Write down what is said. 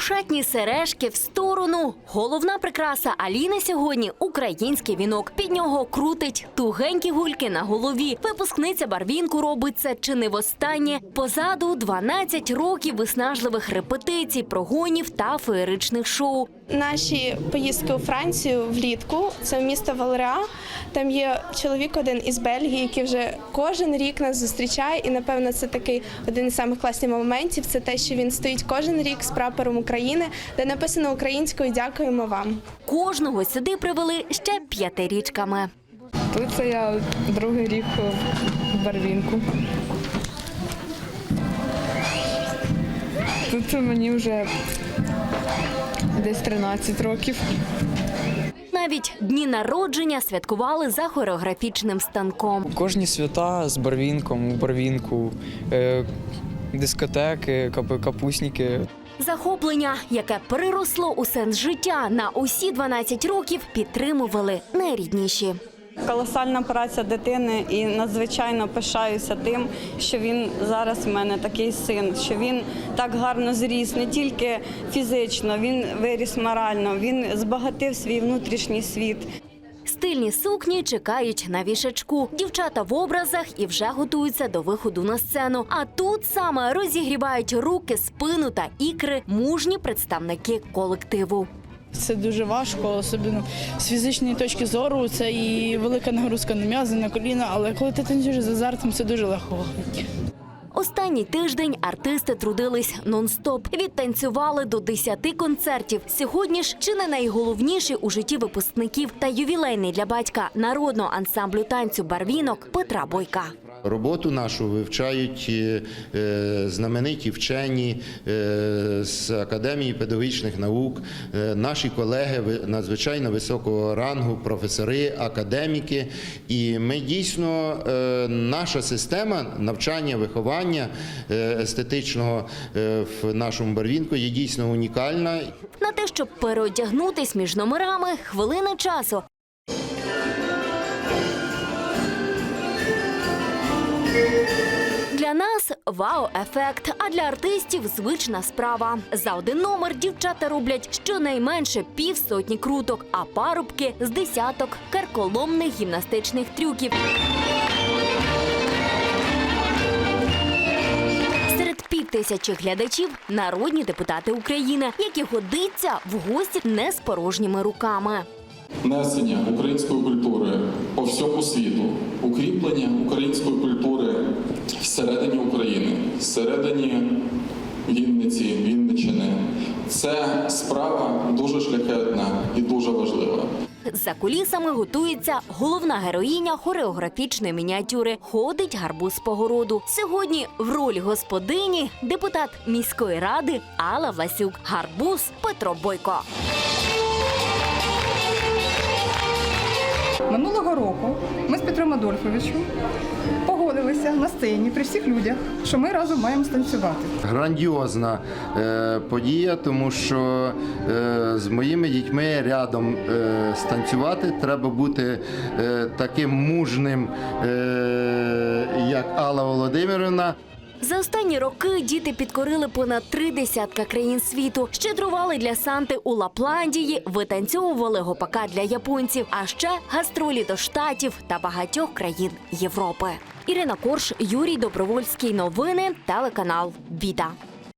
Ошатні сережки в сторону. Головна прикраса Аліни сьогодні український вінок. Під нього крутить тугенькі гульки на голові. Випускниця барвінку робить це чи не востаннє. Позаду 12 років виснажливих репетицій, прогонів та феєричних шоу. Наші поїздки у Францію влітку це місто Валереа. Там є чоловік один із Бельгії, який вже кожен рік нас зустрічає. І напевно це такий один із самих класних моментів. Це те, що він стоїть кожен рік з прапором України, де написано українською Дякуємо вам. Кожного сюди привели ще п'ятирічками. Тут це я другий рік в Барвінку. Тут це мені вже десь 13 років. Навіть дні народження святкували за хореографічним станком. Кожні свята з барвінком, барвінку, е, дискотеки, кап- капусники. Захоплення, яке переросло у сенс життя на усі 12 років, підтримували найрідніші. Колосальна праця дитини і надзвичайно пишаюся тим, що він зараз в мене такий син, що він так гарно зріс, не тільки фізично, він виріс морально, він збагатив свій внутрішній світ. Стильні сукні чекають на вішачку. Дівчата в образах і вже готуються до виходу на сцену. А тут саме розігрівають руки, спину та ікри мужні представники колективу. Це дуже важко, особливо з фізичної точки зору. Це і велика нагрузка на м'язи, на коліна, але коли ти танцюєш з азартом, це дуже легко. Останній тиждень артисти трудились нон-стоп. Відтанцювали до 10 концертів. Сьогодні ж чи не найголовніший у житті випускників та ювілейний для батька народного ансамблю танцю барвінок Петра Бойка. Роботу нашу вивчають е, е, знамениті вчені е, з Академії педагогічних наук, наші колеги надзвичайно високого рангу, професори, академіки. І ми дійсно, наша система навчання, виховання естетичного в нашому барвінку є дійсно унікальна. На те, щоб переодягнутись між номерами, хвилина часу. Вау-ефект, а для артистів звична справа. За один номер дівчата роблять щонайменше півсотні круток, а парубки з десяток карколомних гімнастичних трюків. Півтисячі глядачів народні депутати України, які годиться в гості не з порожніми руками. несення української культури по всьому світу, укріплення української культури всередині України, всередині Вінниці, Вінниччини. Це справа дуже шляхетна і дуже важлива. За кулісами готується головна героїня хореографічної мініатюри. Ходить гарбуз по городу. Сьогодні в ролі господині депутат міської ради Алла Власюк. Гарбуз Петро Бойко. Минулого року ми з Петром Адольфовичем погодилися на сцені при всіх людях, що ми разом маємо станцювати. Грандіозна е, подія, тому що е, з моїми дітьми рядом е, станцювати треба бути е, таким мужним, е, як Алла Володимирівна. За останні роки діти підкорили понад три десятка країн світу, щедрували для Санти у Лапландії, витанцьовували гопака для японців, а ще гастролі до штатів та багатьох країн Європи. Ірина Корш, Юрій Добровольський. Новини телеканал Віта.